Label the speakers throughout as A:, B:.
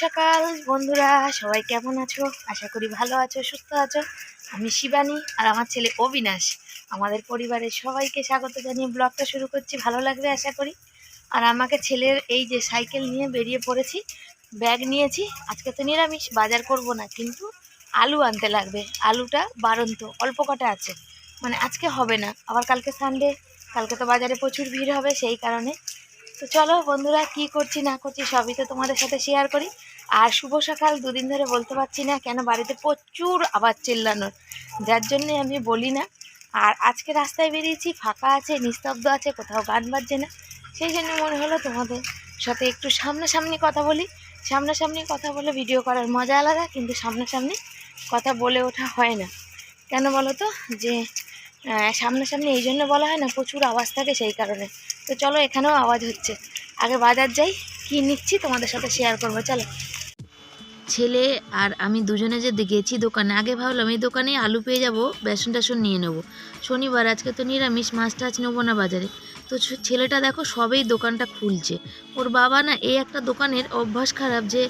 A: সকাল বন্ধুরা। সবাই কেমন আছো? আশা করি ভালো আছো, সুস্থ আছো। আমি শিবানী আর আমার ছেলে অবিনাশ। আমাদের পরিবারের সবাইকে স্বাগত জানিয়ে ব্লগটা শুরু করছি। ভালো লাগবে আশা করি? আর আমাকে ছেলের এই যে সাইকেল নিয়ে বেরিয়ে পড়েছি, ব্যাগ নিয়েছি। আজকে তো নিরামিষ, বাজার করব না, কিন্তু আলু আনতে লাগবে। আলুটা বারন্ত অল্প কটা আছে। মানে আজকে হবে না, আবার কালকে সানডে কালকে তো বাজারে প্রচুর ভিড় হবে, সেই কারণে তো চলো বন্ধুরা, কি করছি, না করছি সবই তো তোমাদের সাথে শেয়ার করি। আর শুভ সকাল, দুদিন ধরে বলতে পারছি না কেন বাড়িতে প্রচুর আবার চিল্লানোর, যার জন্যে আমি বলি না। আর আজকে রাস্তায় বেরিয়েছি, ফাঁকা আছে, নিস্তব্ধ আছে, কোথাও গান বাজছে না। সেই জন্য মনে হলো তোমাদের সাথে একটু সামনাসামনি কথা বলি। সামনাসামনি কথা বলে ভিডিও করার মজা আলাদা, কিন্তু সামনাসামনি কথা বলে ওঠা হয় না। কেন বলো তো? যে সামনাসামনি এই জন্য বলা হয় না, প্রচুর আওয়াজ থাকে সেই কারণে। তো চলো, এখানেও আওয়াজ হচ্ছে। আগে বাজার যাই, কি নিচ্ছি তোমাদের সাথে শেয়ার করব, চলো। ছেলে আর আমি দুজনে যে গেছি দোকানে, আগে ভাবলাম এই দোকানে আলু পেয়ে যাব বেসন টাসন নিয়ে নেব। শনিবার, আজকে তো নিরামিষ মাছ টাছ নেব না বাজারে। তো ছেলেটা দেখো সবেই দোকানটা খুলছে। ওর বাবা না এই একটা দোকানের অভ্যাস খারাপ যে,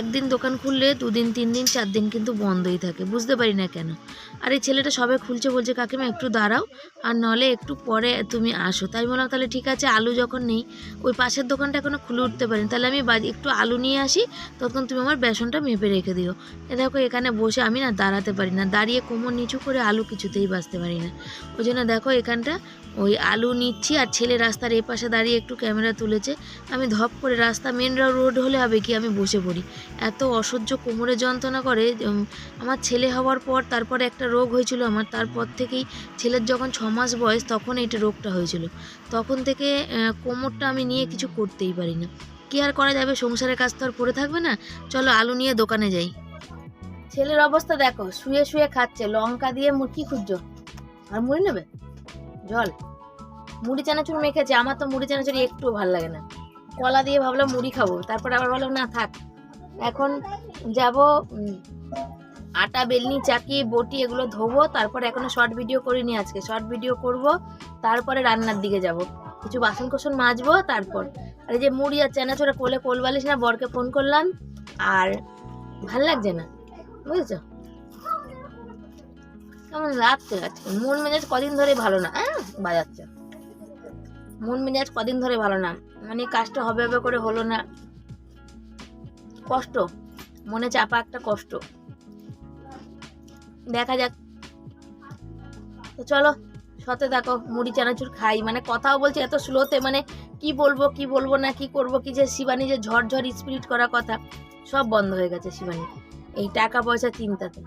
A: একদিন দোকান খুললে দুদিন তিন দিন চার দিন কিন্তু বন্ধই থাকে। বুঝতে পারি না কেন। আর এই ছেলেটা সবে খুলছে বলছে, কাকিমা, একটু দাঁড়াও। আর নলে একটু পরে তুমি আসো। তাই বললাম, তাহলে ঠিক আছে, আলু যখন নেই, ওই পাশের দোকানটা এখনও খুলে উঠতে পারিনি। তাহলে আমি একটু আলু নিয়ে আসি তখন তুমি আমার বেসনটা মেপে রেখে দিও। এ দেখো, এখানে বসে আমি না দাঁড়াতে পারি না। দাঁড়িয়ে কোমর নিচু করে আলু কিছুতেই বাঁচতে পারি না। ওই জন্য দেখো, এখানটা ওই আলু নিচ্ছি আর ছেলে রাস্তার এই পাশে দাঁড়িয়ে একটু ক্যামেরা তুলেছে। আমি ধপ করে রাস্তা মেন রোড হলে হবে কি? আমি বসে পড়ি। এত অসহ্য কোমরে যন্ত্রণা করে আমার ছেলে হওয়ার পর তারপরে একটা রোগ হয়েছিল আমার। তারপর থেকেই ছেলের যখন ছ মাস বয়স, তখন এইটা রোগটা হয়েছিল। তখন থেকে কোমরটা আমি নিয়ে কিছু করতেই পারি না কী আর করা যাবে? সংসারের কাজ তো আর পড়ে থাকবে না। চলো আলু নিয়ে দোকানে যাই। ছেলের অবস্থা দেখো, শুয়ে শুয়ে খাচ্ছে, লঙ্কা দিয়ে মু- কি খুঁজছো। আর মুড়ি নেবে? জল। মুড়ি চানাচুর মেখেছে আমার তো মুড়ি চানাচুরি একটুও ভালো লাগে না। কলা দিয়ে ভাবলাম মুড়ি খাব, তারপরে আবার ভাবলাম না, থাক। এখন যাব আটা, বেলনি, চাকি, বটি এগুলো ধোবো, তারপরে এখনও শর্ট ভিডিও করিনি আজকে। শর্ট ভিডিও করব, তারপরে রান্নার দিকে যাব। কিছু বাসন কোসন মাজবো, তারপর। আর এই যে মুড়ি আর চানাচুরা কোলে কোল বালিশ না, বরকে ফোন করলাম, আর ভালো লাগছে না, বুঝেছ? কেমন লাগছে আজকে। মন মেজাজ কদিন ধরে ভালো না হ্যাঁ বাজাচ্ছে। মন মেজাজ কদিন ধরে ভালো না। মানে কাজটা হবে হবে করে হলো না। কষ্ট। মনে চাপা একটা কষ্ট। দেখা যাক। তো চলো সতে দেখো মুড়ি, চানাচুর খাই। মানে কথাও বলছি এত স্লোতে মানে কি বলব কি বলব না, কি করব, কি যে শিবানী যে ঝড় স্পিরিট করা কথা, সব বন্ধ হয়ে গেছে শিবানী। এই টাকা পয়সা চিন্তাতে।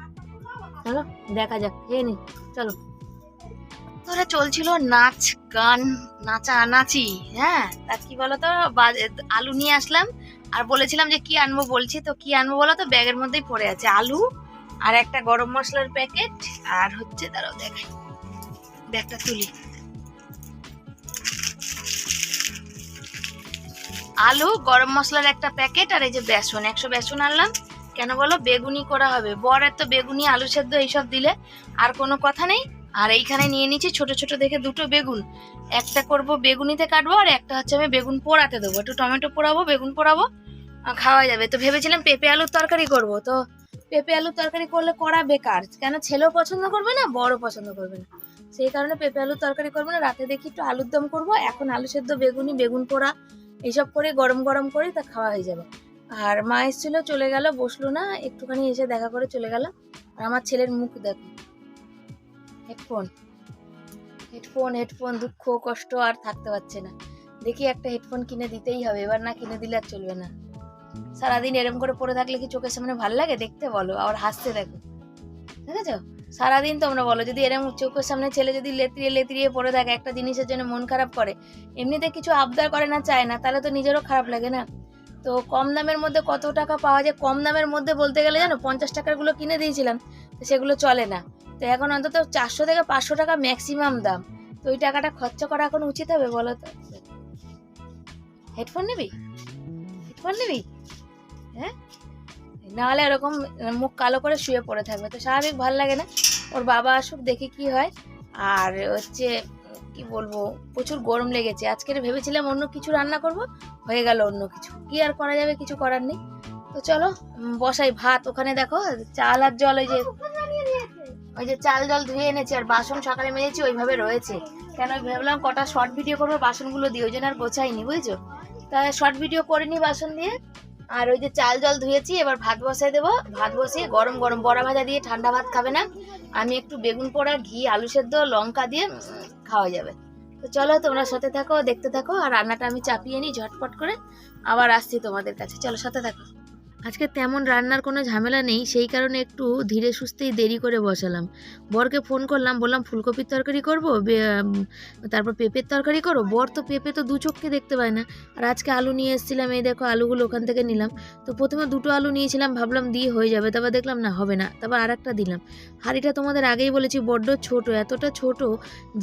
A: চলো, দেখা যাক। খেয়ে নি। চলো। ধরে চলছিল নাচ, গান, নাচা, নাচি হ্যাঁ? তার কি বলতো? আলু নিয়ে আসলাম আর বলেছিলাম যে কি আনব বলছি, তো কি আনব বলো তো ব্যাগের মধ্যেই পড়ে আছে আলু আর একটা গরম মশলার প্যাকেট আর হচ্ছে দাঁড়াও দেখাই ব্যাগটা তুলি। আলু, গরম মশলার একটা প্যাকেট আর এই যে বেসন, একশো বেসন আনলাম। কেন বলো? বেগুনি করা হবে। বরের তো বেগুনি, আলু সেদ্ধ এইসব দিলে আর কোনো কথা নেই। আর এইখানে নিয়ে নিচ্ছি ছোট ছোট দেখে দুটো বেগুন। একটা করব বেগুনিতে কাটবো আর একটা হচ্ছে আমি বেগুন পোড়াতে দেবো। একটু টমেটো পোড়াবো, বেগুন পোড়াবো খাওয়া যাবে। তো ভেবেছিলাম পেঁপে আলুর তরকারি করব। তো পেঁপে আলুর তরকারি করলে করা বেকার। কেন ছেলেও পছন্দ করবে না বড় পছন্দ করবে না। সেই কারণে পেঁপে আলুর তরকারি করব না। রাতে দেখি একটু আলুর দম করব। এখন আলু সেদ্ধ, বেগুনি, বেগুন পোড়া, এইসব করে গরম গরম করে তা খাওয়া হয়ে যাবে। আর মা এসেছিল, চলে গেল, বসল না। একটুখানি এসে দেখা করে চলে গেল আর আমার ছেলের মুখ দেখো। হেডফোন। হেডফোন হেডফোন, দুঃখ, কষ্ট আর থাকতে পারছে না। দেখি একটা হেডফোন কিনে দিতেই হবে, এবার না কিনে দিলে আর চলবে না। সারাদিন এরম করে পরে থাকলে কি চোখের সামনে ভালো লাগে? দেখতে বলো, আবার হাসতে দেখো। দেখেছ? সারাদিন তোমরা বলো, যদি এরম চোখের সামনে ছেলে যদি লেতরিয়ে লেতরিয়ে পড়ে থাকে, একটা জিনিসের জন্য মন খারাপ করে, এমনিতে কিছু আবদার করে না, চায় না, তাহলে তো নিজেরও খারাপ লাগে না। তো কম দামের মধ্যে কত টাকা পাওয়া যায়? কম দামের মধ্যে বলতে গেলে জানো, পঞ্চাশ টাকারগুলো কিনে দিয়েছিলাম, তো সেগুলো চলে না। তো এখন অন্তত চারশো থেকে পাঁচশো টাকা ম্যাক্সিমাম দাম। তো ওই টাকাটা খরচা করা এখন উচিত হবে বলো তো? হেডফোন নিবি? হেডফোন নিবি? হ্যাঁ? নাহলে এরকম মুখ কালো করে শুয়ে পড়ে থাকবে। তো স্বাভাবিক ভালো লাগে না। ওর বাবা আসুক, দেখি কি হয়। আর হচ্ছে, কি বলব, প্রচুর গরম লেগেছে। আজকের ভেবেছিলাম অন্য কিছু রান্না করব, হয়ে গেল অন্য কিছু। কি আর করা যাবে, কিছু করার নেই। তো চলো বসাই ভাত ওখানে দেখো, চাল আর জল ওই যে ওই যে চাল জল ধুয়ে এনেছি আর বাসন সকালে মেজেছি, ওইভাবে রয়েছে। কেন ভাবলাম কটা শর্ট ভিডিও করব, বাসনগুলো দিয়ে, ওই জন্য আর গোছাইনি, বুঝছ? তাই শর্ট ভিডিও করে নি বাসন দিয়ে, আর ওই যে চাল জল ধুয়েছি, এবার ভাত বসাই দেবো। ভাত বসিয়ে গরম গরম বড়া ভাজা দিয়ে ঠান্ডা ভাত খাবে না। আমি একটু বেগুন পোড়া, ঘি, আলু সেদ্ধ, লঙ্কা দিয়ে খাওয়া যাবে। তো চলো, তোমরা সাথে থাকো, দেখতে থাকো, আর রান্নাটা আমি চাপিয়ে নিই ঝটপট করে। আবার আসছি তোমাদের কাছে। চলো, সাথে থাকো। আজকে তেমন রান্নার কোনো ঝামেলা নেই, সেই কারণে একটু ধীরে সুস্থেই দেরি করে বসালাম। বরকে ফোন করলাম, বললাম, ফুলকপির তরকারি করব? তারপর পেঁপের তরকারি করো বর তো পেঁপে তো দু চোখকে দেখতে পায় না। আর আজকে আলু নিয়ে এসেছিলাম, এই দেখো আলুগুলো ওখান থেকে নিলাম। তো প্রথমে দুটো আলু নিয়েছিলাম, ভাবলাম দিয়ে হয়ে যাবে, তারপর দেখলাম না, হবে না। তারপর আর একটা দিলাম। হাঁড়িটা তোমাদের আগেই বলেছি, বড্ড ছোট, এতটা ছোট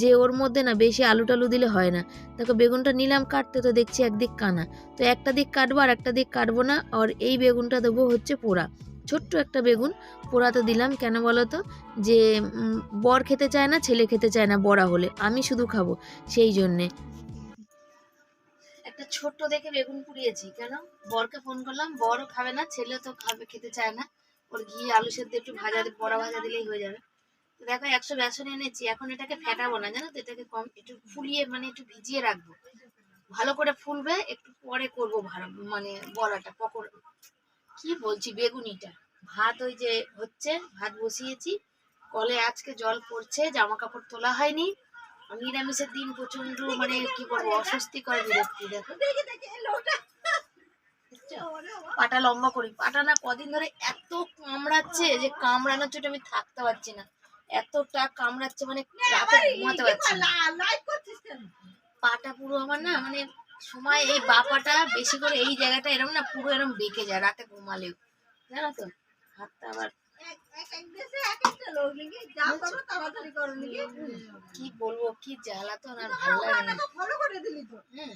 A: যে ওর মধ্যে না বেশি আলু টালু দিলে হয় না। দেখো বেগুনটা নিলাম, কাটতে তো দেখছি একদিক কানা। তো একটা দিক কাটবো আর একটা দিক কাটবো না, আর এই বেগুনটা দেবো হচ্ছে পোড়া। ছোট্ট একটা বেগুন পোড়াতে দিলাম, কেন বলো তো? যে বর খেতে চায় না, ছেলে খেতে চায় না বড়া হলে। আমি শুধু খাব, সেই জন্যে। একটা ছোট্ট দেখে বেগুন পুড়িয়েছি, কেন? বরকে ফোন করলাম, বরও খাবে না, ছেলে তো খাবে, খেতে চায় না। ওর ঘি, আলু সেদ্ধ, একটু ভাজা, বড়া ভাজা দিলেই হয়ে যাবে। দেখো, একশো বেসন এনেছি, এখন এটাকে ফেটাবো না, জানো তো? এটাকে কম, একটু ফুলিয়ে মানে একটু ভিজিয়ে রাখব। ভালো করে ফুলবে, একটু পরে করব মানে বড়াটা, পকোড়া কি বলছি বেগুনিটা? ভাত ওই যে হচ্ছে ভাত বসিয়েছি। কলে আজকে জল পড়ছে জামা কাপড় তোলা হয়নি। নিরামিষের দিন প্রচণ্ড মানে কি বলব অস্বস্তিকর বিরক্তি দেখো। পাটা লম্বা করি। পাটা না কদিন ধরে এত কামড়াচ্ছে যে কামড়ানোর চোটে আমি থাকতে পারছি না। এতটা কামড়াচ্ছে মানে রাতে ঘুমাতে পারছি না। পাটা পুরো আমার না মানে সময় এই বাপাটা বেশি করে এই জায়গাটা এরম না পুরো এরম বেঁকে যায় রাতে ঘুমালেও। জানো তো? হাতটা আবার কি বলব কি জ্বালাতন আর ভালো লাগে না। হ্যাঁ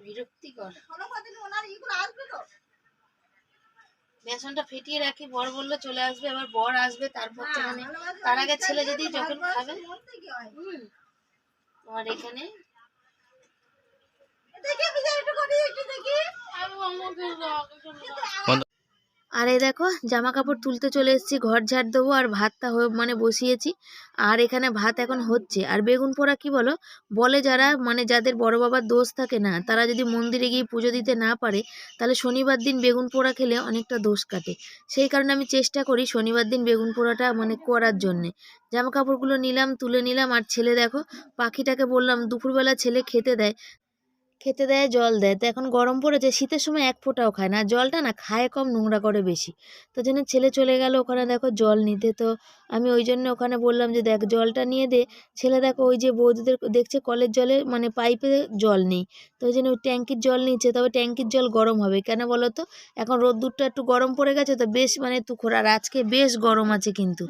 A: বিরক্তিকর। বেসনটা ফেটিয়ে রাখি বর বলল চলে আসবে এবার বর আসবে তারপর তো মানে তার আগে ছেলে যদি যখন খাবে। হুম তোমার এখানে আর এই দেখো জামা কাপড় তুলতে চলে এসেছি ঘর ঝাড় দেবো আর ভাতটা হয়ে- মানে বসিয়েছি। আর এখানে ভাত এখন হচ্ছে। আর বেগুন পোড়া কি বলো? বলে যারা মানে যাদের বড় বাবার দোষ থাকে না তারা যদি মন্দিরে গিয়ে পুজো দিতে না পারে তাহলে শনিবার দিন বেগুন পোড়া খেলে অনেকটা দোষ কাটে। সেই কারণে আমি চেষ্টা করি শনিবার দিন বেগুন পোড়াটা মানে করার জন্যে। জামা কাপড়গুলো নিলাম তুলে নিলাম। আর ছেলে দেখো পাখিটাকে বললাম দুপুরবেলা ছেলে খেতে দেয়। খেতে দেয়, জল দেয়। তো এখন গরম পড়েছে, শীতের সময় এক ফোঁটাও খায় না। জলটা না খায় কম, নোংরা করে বেশি। তো জন্য ছেলে চলে গেল, ওখানে দেখো জল নিতে। তো আমি ওই জন্য ওখানে বললাম যে, দেখ, জলটা নিয়ে দে। ছেলে দেখো ওই যে বৌদিদের দেখছে কলের জলে মানে পাইপে জল নেই। তো ওই জন্য ওই ট্যাঙ্কির জল নিচ্ছে। তবে ট্যাঙ্কির জল গরম হবে। কেন বলো তো? এখন রোদ্দুরটা একটু গরম পড়ে গেছে তো বেশ মানে তুখোর আর আজকে বেশ গরম আছে কিন্তু।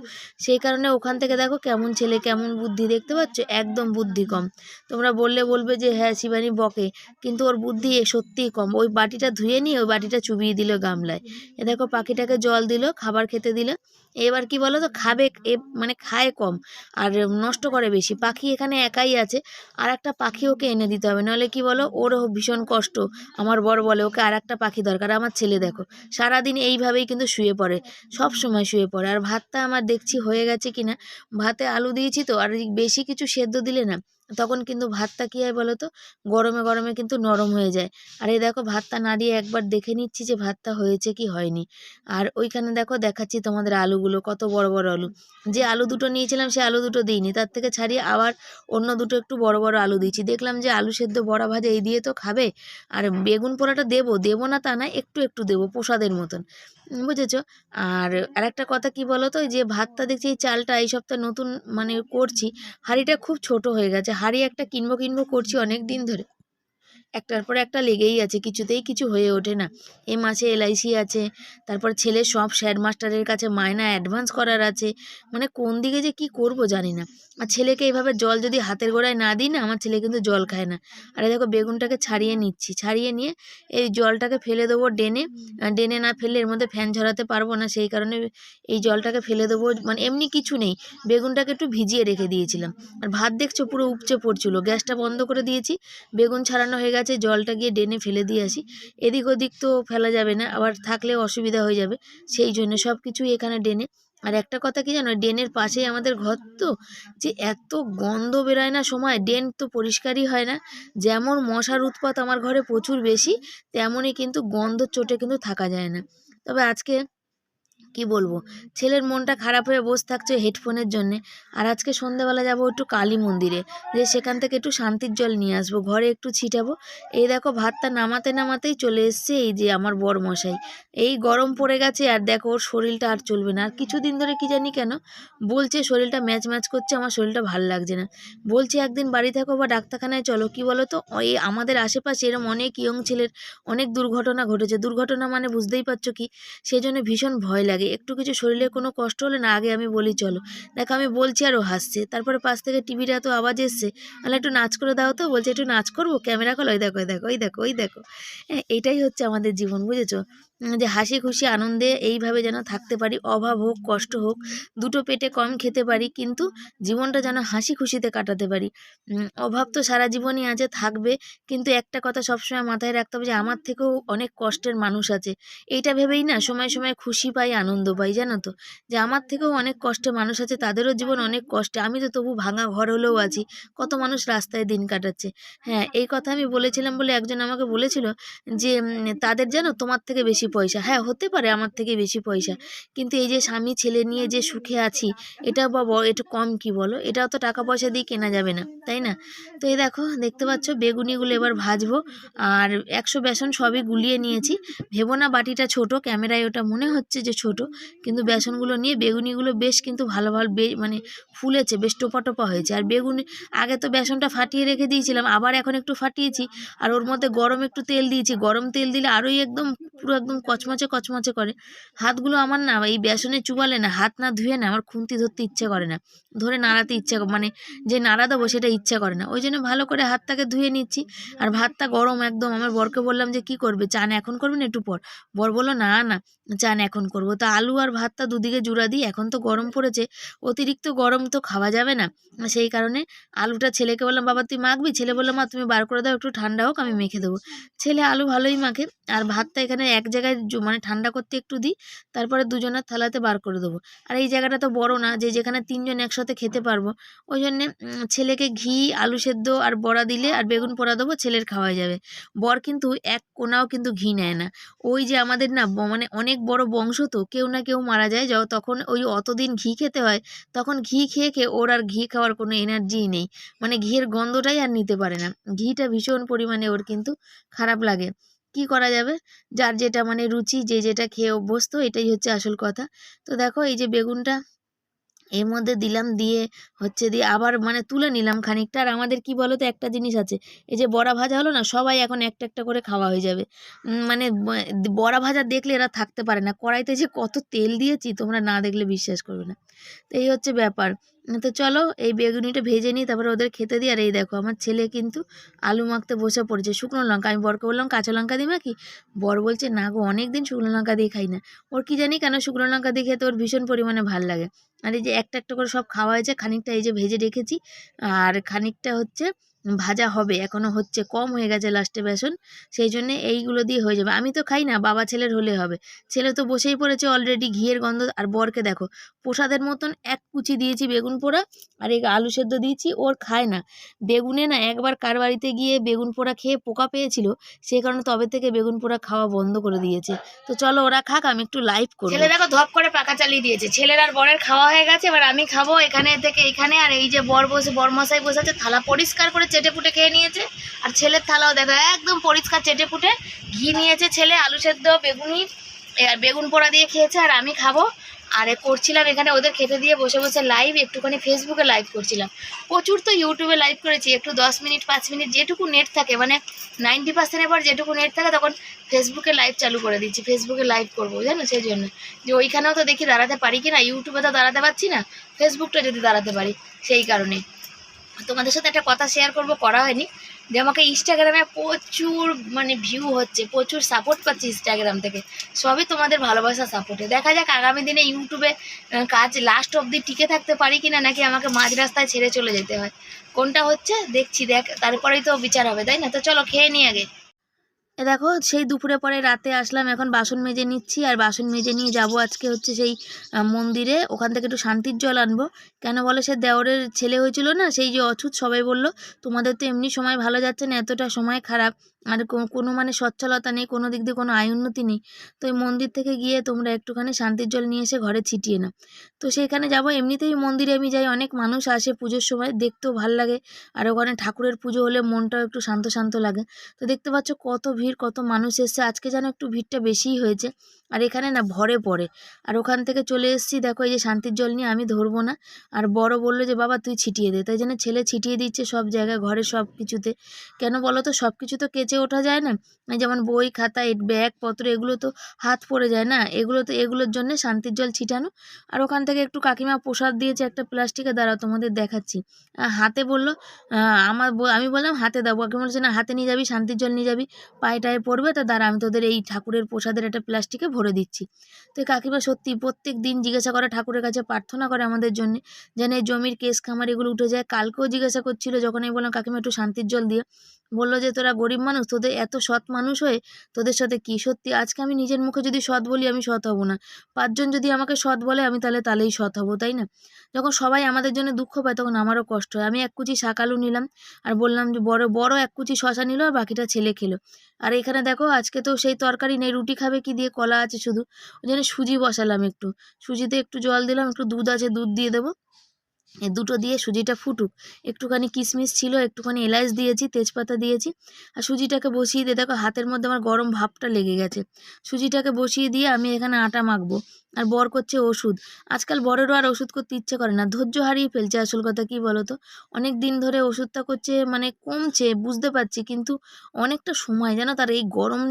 A: সেই কারণে ওখান থেকে দেখো কেমন ছেলে, কেমন বুদ্ধি দেখতে পাচ্ছ? একদম বুদ্ধি কম। তোমরা বললে বলবে যে হ্যাঁ শিবানী বকে। কিন্তু ওর বুদ্ধি এ সত্যিই কম। ওই বাটিটা ধুয়ে নিয়ে ওই বাটিটা চুবিয়ে দিল গামলায়। এ দেখো পাখিটাকে জল দিল, খাবার খেতে দিল। এবার কি বলো তো খাবে, এ মানে খায় কম আর নষ্ট করে বেশি। পাখি এখানে একাই আছে আর একটা পাখি ওকে এনে দিতে হবে। নাহলে কি বলো, ওরও ভীষণ কষ্ট। আমার বর বলে, ওকে আর একটা পাখি দরকার। আমার ছেলে দেখো, সারাদিন এইভাবেই কিন্তু শুয়ে পড়ে, সব সময় শুয়ে পড়ে। আর ভাতটা আমার দেখছি হয়ে গেছে কিনা? ভাতে আলু দিয়েছি তো, আর বেশি কিছু সেদ্ধ দিলে না তখন কিন্তু ভাতটা কী হয় বলো তো গরমে গরমে কিন্তু নরম হয়ে যায়। আর এই দেখো ভাতটা নাড়িয়ে একবার দেখে নিচ্ছি যে ভাতটা হয়েছে কি হয়নি। আর ওইখানে দেখো দেখাচ্ছি তোমাদের আলুগুলো কত বড় বড় আলু। যে আলু দুটো নিয়েছিলাম সে আলু দুটো দিইনি। তার থেকে ছাড়িয়ে আবার অন্য দুটো একটু বড় বড় আলু দিয়েছি। দেখলাম যে আলু সেদ্ধ বড়া ভাজা এই দিয়ে তো খাবে। আর বেগুন পোড়াটা দেবো। দেবো না তা না, একটু একটু দেবো প্রসাদের মতন। বুঝেছ? আর আরেকটা কথা কি বলো তো যে ভাতটা দেখছি, এই চালটা এই সপ্তাহে নতুন মানে করছি, হাঁড়িটা খুব ছোট হয়ে গেছে। হাঁড়ি একটা কিনবো কিনবো করছি অনেক দিন ধরে। একটার পর একটা লেগেই আছে, কিছুতেই কিছু হয়ে ওঠে না। এই মাসে এলআইসি আছে, তারপর ছেলের সব শ্যাড মাস্টারের কাছে মায়না অ্যাডভান্স করার আছে। মানে কোন দিকে যে কি করব জানি না। আর ছেলেকে এইভাবে জল যদি হাতের গোড়ায় না দিই না, আমার ছেলে কিন্তু জল খায় না। আরে দেখো বেগুনটাকে ছাড়িয়ে নিচ্ছি, ছাড়িয়ে নিয়ে এই জলটাকে ফেলে দেবো ডেনে ডেনে না ফেললে এর মধ্যে ফ্যান ঝরাতে পারব না, সেই কারণে এই জলটাকে ফেলে দেবো মানে এমনি কিছু নেই। বেগুনটাকে একটু ভিজিয়ে রেখে দিয়েছিলাম। আর ভাত দেখছ পুরো উপচে পড়ছিল, গ্যাসটা বন্ধ করে দিয়েছি, বেগুন ছাড়ানো হয়ে গেছে। গেছে জলটা গিয়ে ডেনে ফেলে দিয়ে আসি। এদিক ওদিক তো ফেলা যাবে না, আবার থাকলে অসুবিধা হয়ে যাবে। সেই জন্য সব কিছুই এখানে ডেনে। আর একটা কথা কি জানো ড্রেনের পাশেই আমাদের ঘর তো, যে এত গন্ধ বেরোয় না সময় ড্রেন তো পরিষ্কারই হয় না। যেমন মশার উৎপাত আমার ঘরে প্রচুর বেশি, তেমনই কিন্তু গন্ধ চোটে কিন্তু থাকা যায় না। তবে আজকে কি বলব? ছেলের মনটা খারাপ হয়ে বসে থাকছে হেডফোনের জন্যে। আর আজকে সন্ধ্যাবেলা যাব একটু কালী মন্দিরে। যে সেখান থেকে একটু শান্তির জল নিয়ে আসব। ঘরে একটু ছিটাবো। এই দেখো ভাতটা নামাতে নামাতেই চলে এসছে এই যে আমার বর মশাই এই গরম পড়ে গেছে আর দেখো ওর শরীরটা আর চলবে না। আর কিছুদিন ধরে কি জানি কেন বলছে শরীরটা ম্যাচ ম্যাচ করছে, আমার শরীরটা ভালো লাগছে না। বলছে একদিন বাড়ি থাকো বা ডাক্তারখানায় চলো, কি বলো তো এই আমাদের আশেপাশে এরম অনেক ইয়ং ছেলের অনেক দুর্ঘটনা ঘটেছে। দুর্ঘটনা মানে বুঝতেই পারছ কি? সেই জন্য ভীষণ ভয় লাগে। একটু কিছু শরীরে কোনো কষ্ট হলে না আগে আমি বলি, চলো। দেখো, আমি বলছি আর ও হাসছে। তারপরে পাশ থেকে টিভিটা এত আওয়াজ এসছে। তাহলে একটু নাচ করে দাও তো। বলছে, একটু নাচ করব? ক্যামেরা খোলো। ওই দেখো ওই দেখো ওই দেখো ওই দেখো। হ্যাঁ এটাই হচ্ছে আমাদের জীবন, বুঝেছ? যে হাসি খুশি আনন্দে এইভাবে যেন থাকতে পারি, অভাব হোক, কষ্ট হোক, দুটো পেটে কম খেতে পারি, কিন্তু জীবনটা যেন হাসি খুশিতে কাটাতে পারি। অভাব তো সারা জীবনই আছে, থাকবে, কিন্তু একটা কথা সবসময় মাথায় রাখতে হবে যে আমার থেকেও অনেক কষ্টের মানুষ আছে। এইটা ভেবেই না সময় সময় খুশি পাই, আনন্দ পাই, জানো তো? যে আমার থেকেও অনেক কষ্টে মানুষ আছে, তাদেরও জীবন অনেক কষ্টে, আমি তো তবু ভাঙা ঘর হলেও আছি, কত মানুষ রাস্তায় দিন কাটাচ্ছে। হ্যাঁ এই কথা আমি বলেছিলাম বলে একজন আমাকে বলেছিল যে তাদের যেন তোমার থেকে বেশি পয়সা। হ্যাঁ হতে পারে আমার থেকে বেশি পয়সা। কিন্তু এই যে স্বামী ছেলে নিয়ে যে সুখে আছি, এটা বা একটু কম কি বলো? এটাও তো টাকা পয়সা দিয়ে কেনা যাবে না, তাই না? তো এই দেখো, দেখতে পাচ্ছ বেগুনিগুলো এবার ভাজবো। আর একশো বেসন সবই গুলিয়ে নিয়েছি। ভেবো না বাটিটা ছোট, ক্যামেরায় ওটা মনে হচ্ছে যে ছোট। কিন্তু বেসনগুলো নিয়ে বেগুনিগুলো বেশ কিন্তু ভালো ভালো মানে ফুলেছে, বেশ টোপা টোপা হয়েছে। আর বেগুনি, আগে তো বেসনটা ফাটিয়ে রেখে দিয়েছিলাম, আবার এখন একটু ফাটিয়েছি। আর ওর মধ্যে গরম একটু তেল দিয়েছি। গরম তেল দিলে আরোই একদম, পুরো একদম কচমচে কচমচে করে। হাতগুলো আমার না, এই বেসনে চুবালে না, হাত না ধুয়ে না, আমার খুন্তি ধরতে ইচ্ছে করে না। ধরে নাড়াতে ইচ্ছা মানে যে নাড়া দেবো সেটা ইচ্ছা করে না। ওই জন্য ভালো করে হাতটাকে ধুয়ে নিচ্ছি। আর ভাতটা গরম একদম। আমার বরকে বললাম যে, কি করবে? চান এখন করবেন একটু পর? বর বলল, না না, চান এখন করব। তা আলু আর ভাতটা দুদিকে জুড়া দিই। এখন তো গরম পড়েছে। অতিরিক্ত গরম তো খাওয়া যাবে না। সেই কারণে আলুটা ছেলেকে বললাম, বাবা, তুই মাখবি? ছেলে বলল, মা, তুমি বার করে দাও, একটু ঠান্ডা হোক, আমি মেখে দেবো। ছেলে আলু ভালোই মাখে। আর ভাতটা এখানে এক জায়গায় জু- মানে ঠান্ডা করতে একটু দিই, তারপরে দুজনের থালাতে বার করে দেবো। আর এই জায়গাটা তো বড় না, যে যেখানে তিনজন একসাথে খেতে পারব, ওই জন্যে ছেলেকে ঘি, আলু সেদ্ধ আর বড়া দিলে আর বেগুন পোড়া দেবো, ছেলের খাওয়া যাবে। বর কিন্তু এক কোনাও কিন্তু ঘি নেয় না। ওই যে আমাদের না মানে অনেক বড় বংশ তো, কেউ না কেউ মারা যায় যাও তখন ওই অতদিন ঘি খেতে হয়, তখন ঘি খেয়ে খেয়ে ওর আর ঘি খাওয়ার কোনো এনার্জিই নেই। মানে ঘিয়ের গন্ধটাই আর নিতে পারে না। ঘিটা ভীষণ পরিমাণে ওর কিন্তু খারাপ লাগে। কি করা যাবে? যার যেটা মানে রুচি, যে যেটা খেয়ে অভ্যস্ত, এটাই হচ্ছে আসল কথা। তো দেখো, এই যে বেগুনটা এর মধ্যে দিলাম, দিয়ে হচ্ছে দিয়ে আবার মানে তুলে নিলাম খানিকটা। আর আমাদের কি বলো তো একটা জিনিস আছে, এই যে বড়া ভাজা হলো না, সবাই এখন একটা একটা করে খাওয়া হয়ে যাবে। মানে বড়া ভাজা দেখলে এরা থাকতে পারে না। কড়াইতে যে কত তেল দিয়েছি, তোমরা না দেখলে বিশ্বাস করবে না। তো এই হচ্ছে ব্যাপার। তো চলো এই বেগুনিটা ভেজে নিই, তারপরে ওদের খেতে দিই। আর এই দেখো, আমার ছেলে কিন্তু আলু মাখতে বসে পড়েছে, শুকনো লঙ্কা। আমি বরকে বললাম, কাঁচা লঙ্কা দিই মাখি বর বলছে, না গো অনেক দিন শুকনো লঙ্কা দিয়ে খাই না। ওর কি জানি কেন শুকনো লঙ্কা দিয়ে খেতে ওর ভীষণ পরিমাণে ভালো লাগে। আর এই যে একটা একটা করে সব খাওয়া হয়েছে, খানিকটা এই যে ভেজে রেখেছি। আর খানিকটা হচ্ছে ভাজা হবে, এখনও হচ্ছে কম হয়ে গেছে লাস্টে বেসন, সেই জন্যে এইগুলো দিয়ে হয়ে যাবে। আমি তো খাই না, বাবা ছেলের হলে হবে। ছেলে তো বসেই পড়েছে অলরেডি ঘিয়ের গন্ধ। আর বরকে দেখো, প্রসাদের মতন এক কুচি দিয়েছি বেগুন পোড়া, আর এই আলু সেদ্ধ দিয়েছি, ওর খায় না। বেগুনে না একবার কার বাড়িতে গিয়ে বেগুন পোড়া খেয়ে পোকা পেয়েছিল সেই কারণে তবে থেকে বেগুন পোড়া খাওয়া বন্ধ করে দিয়েছে। তো চলো ওরা খাক, আমি একটু লাইভ করি ছেলে দেখো ধপ করে পাকা চালিয়ে দিয়েছে, ছেলের আর বরের খাওয়া হয়ে গেছে, এবার আমি খাব এখানে থেকে এখানে। আর এই যে বর বসে বর মশাই বসে আছে, থালা পরিষ্কার করে চেটে পুটে খেয়ে নিয়েছে। আর ছেলের থালাও দেখো, একদম পরিষ্কার চেটে পুটে ঘি নিয়েছে ছেলে, আলু সেদ্ধ, বেগুনি আর বেগুন পোড়া দিয়ে খেয়েছে, আর আমি খাব। আর করছিলাম এখানে, ওদের খেতে দিয়ে বসে বসে লাইভ একটুখানি ফেসবুকে লাইভ করছিলাম। প্রচুর তো ইউটিউবে লাইভ করেছি, একটু দশ মিনিট, পাঁচ মিনিট, যেটুকু নেট থাকে মানে নাইনটি পার্সেন্টের পর যেটুকু নেট থাকে তখন ফেসবুকে লাইভ চালু করে দিচ্ছি। ফেসবুকে লাইভ করব, জানো? সেই জন্য। যে ওইখানেও তো দেখি দাঁড়াতে পারি কি না ইউটিউবে তো দাঁড়াতে পারছি না ফেসবুকটা যদি দাঁড়াতে পারি, সেই কারণে তোমাদের সাথে একটা কথা শেয়ার করব, করা হয়নি। যে আমাকে ইনস্টাগ্রামে প্রচুর মানে ভিউ হচ্ছে, প্রচুর সাপোর্ট পাচ্ছি ইনস্টাগ্রাম থেকে। সবই তোমাদের ভালোবাসা সাপোর্টে দেখা যাক আগামী দিনে ইউটিউবে কাজ লাস্ট অবধি টিকে থাকতে পারি কি না নাকি আমাকে মাঝ রাস্তায় ছেড়ে চলে যেতে হয়। কোনটা হচ্ছে, দেখছি, দেখ, তারপরেই তো বিচার হবে, তাই না? তো চলো, খেয়ে নিই আগে। এ দেখো, সেই দুপুরে পরে রাতে আসলাম, এখন বাসন মেজে নিচ্ছি, আর বাসন মেজে নিয়ে যাব আজকে হচ্ছে সেই মন্দিরে। ওখান থেকে একটু শান্তির জল আনব। কেন বলে, সে দেওরের ছেলে হয়েছিল না, সেই যে অছুত সবাই বলল, তোমাদের তো এমনি সময় ভালো যাচ্ছে না, এতটা সময় খারাপ। আর কোনো মানে সচ্ছলতা নেই, কোনো দিক দিয়ে কোনো আয় উন্নতি নেই। তো এই মন্দির থেকে গিয়ে তোমরা একটুখানি শান্তির জল নিয়ে এসে ঘরে ছিটিয়ে নাও। তো সেখানে যাব, এমনিতেই মন্দিরে আমি যাই, অনেক মানুষ আসে পুজোর সময়, দেখতেও ভালো লাগে। আর ওখানে ঠাকুরের পুজো হলে মনটাও একটু শান্ত শান্ত লাগে। তো দেখতে পাচ্ছ কত ভিড়, কত মানুষ এসছে। আজকে যেন একটু ভিড়টা বেশিই হয়েছে। আর এখানে না ভরে পড়ে। আর ওখান থেকে চলে এসেছি, দেখো এই যে শান্তির জল নিয়ে আমি ধরবো না। আর বড় বলল যে, বাবা, তুই ছিটিয়ে দে। তাই জন্য ছেলে ছিটিয়ে দিচ্ছে সব জায়গায়, ঘরে সব কিছুতে। কেন বলো তো? সব কিছু তো কেচে ওঠা যায় না। যেমন বই, খাতা ব্যাগ পত্র এগুলো তো হাত পড়ে যায় না। এগুলো তো, এগুলোর জন্য শান্তির জল ছিটানো। আর ওখান থেকে একটু কাকিমা প্রসাদ দিয়েছে একটা প্লাস্টিকে দাঁড়াও তোমাদের দেখাচ্ছি। হাতে বলল আমার আমি বললাম, হাতে দাও। কাকিমা বলছে, না, হাতে নিয়ে যাবি, শান্তির জল নিয়ে যাবি। পায়ে টায়ে পড়বে, তো দ্বারা আমি তোদের এই ঠাকুরের প্রসাদের একটা প্লাস্টিকে ভরে দিচ্ছি। তো কাকিমা সত্যি প্রত্যেক দিন জিজ্ঞাসা করে ঠাকুরের কাছে, প্রার্থনা করে আমাদের জন্য, যেন এই জমির কেস খামার এগুলো উঠে যায়। কালকেও জিজ্ঞাসা করছিল, যখন আমি বললাম, কাকিমা, একটু শান্তির জল দিয়ে বলল যে, তোরা গরিব মানুষ তোদের এত সৎ মানুষ হয়ে তোদের সাথে কি সত্যি? আজকে আমি নিজের মুখে যদি সৎ বলি, আমি সৎ হব না। পাঁচজন যদি আমাকে সৎ বলে, আমি তাহলে তাহলেই সৎ হব, তাই না? যখন সবাই আমাদের জন্য দুঃখ পায়, তখন আমারও কষ্ট হয়। আমি এক কুচি শাকালু নিলাম আর বললাম যে, বড় বড় এক কুচি শশা নিল আর বাকিটা ছেলে খেলো। আর এখানে দেখো, আজকে তো সেই তরকারি নেই, রুটি খাবে কি দিয়ে? কলা আছে শুধু। ওই জন্য সুজি বসালাম একটু। সুজিতে একটু জল দিলাম, একটু দুধ আছে, দুধ দিয়ে দেবো। দুটো দিয়ে সুজিটা ফুটুক। একটুখানি কিশমিশ ছিল, একটুখানি এলাচ দিয়েছি, তেজপাতা দিয়েছি। আর সুজিটাকে বসিয়ে দিয়ে, দেখো হাতের মধ্যে আমার গরম ভাবটা লেগে গেছে। সুজিটাকে বসিয়ে দিয়ে আমি এখানে আটা মাখবো। আর বর করছে ওষুধ। আজকাল বরেরও আর ওষুধ করতে ইচ্ছে করে না। ধৈর্য হারিয়ে ফেলছে আসল কথা কি বলো তো অনেক দিন ধরে ওষুধটা করছে মানে কমছে, বুঝতে পারছি, কিন্তু অনেকটা সময়, জানো তার এই গরম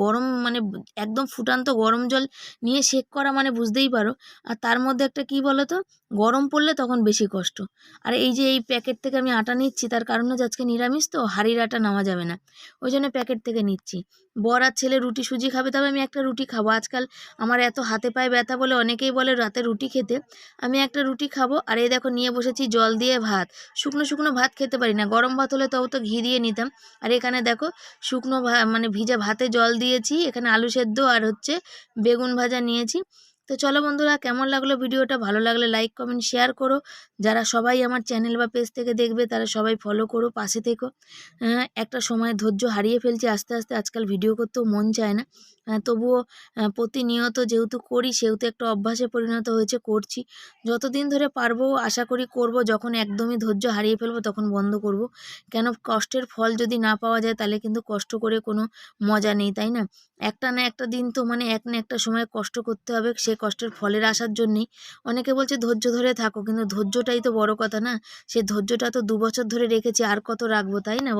A: গরম মানে একদম ফুটান্ত গরম জল নিয়ে শেক করা মানে বুঝতেই পারো। আর তার মধ্যে একটা কি বলো তো গরম পড়লে তখন বেশি কষ্ট। আর এই যে এই প্যাকেট থেকে আমি আটা নিচ্ছি, তার কারণ হচ্ছে আজকে নিরামিষ তো, হাড়ির আটা নেওয়া যাবে না। ওই জন্য প্যাকেট থেকে নিচ্ছি। বর আর ছেলে রুটি সুজি খাবে, তবে আমি একটা রুটি খাব। আজকাল আমার এত হাতে পায়ে ব্যথা বলে অনেকেই বলে রাতে রুটি খেতে। আমি একটা রুটি খাব, আর এই দেখো নিয়ে বসেছি জল দিয়ে ভাত। শুকনো শুকনো ভাত খেতে পারি না, গরম ভাত হলে তবে তো ঘি দিয়ে নিতাম। আর এখানে দেখো শুকনো মানে ভিজা ভাতে জল দিয়েছি, এখানে আলু সেদ্ধ আর হচ্ছে বেগুন ভাজা নিয়েছি। তো চলো বন্ধুরা, কেমন লাগল ভিডিওটা? ভালো লাগলে লাইক কমেন্ট শেয়ার করো। যারা সবাই আমার চ্যানেল বা পেজ থেকে দেখবে, তারা সবাই ফলো করো, পাশে থেকো। একটা সময় ধৈর্য হারিয়ে ফেলছি, আস্তে আস্তে আজকাল ভিডিও করতেও মন চায় না। তবুও প্রতিনিয়ত যেহেতু করি, সেহেতু একটা অভ্যাসে পরিণত হয়েছে, করছি। যতদিন ধরে পারব, আশা করি করব, যখন একদমই ধৈর্য হারিয়ে ফেলব, তখন বন্ধ করব। কেন কষ্টের ফল যদি না পাওয়া যায়, তাহলে কিন্তু কষ্ট করে কোনো মজা নেই, তাই না? একটা না একটা দিন তো মানে এক না একটা সময় কষ্ট করতে হবে, সে কষ্টের ফলের আসার জন্যেই। অনেকে বলছে ধৈর্য ধরে থাকো, কিন্তু ধৈর্যটাই তো বড় কথা না সে ধৈর্যটা তো দু বছর ধরে রেখেছি, আর কত রাখব, তাই না?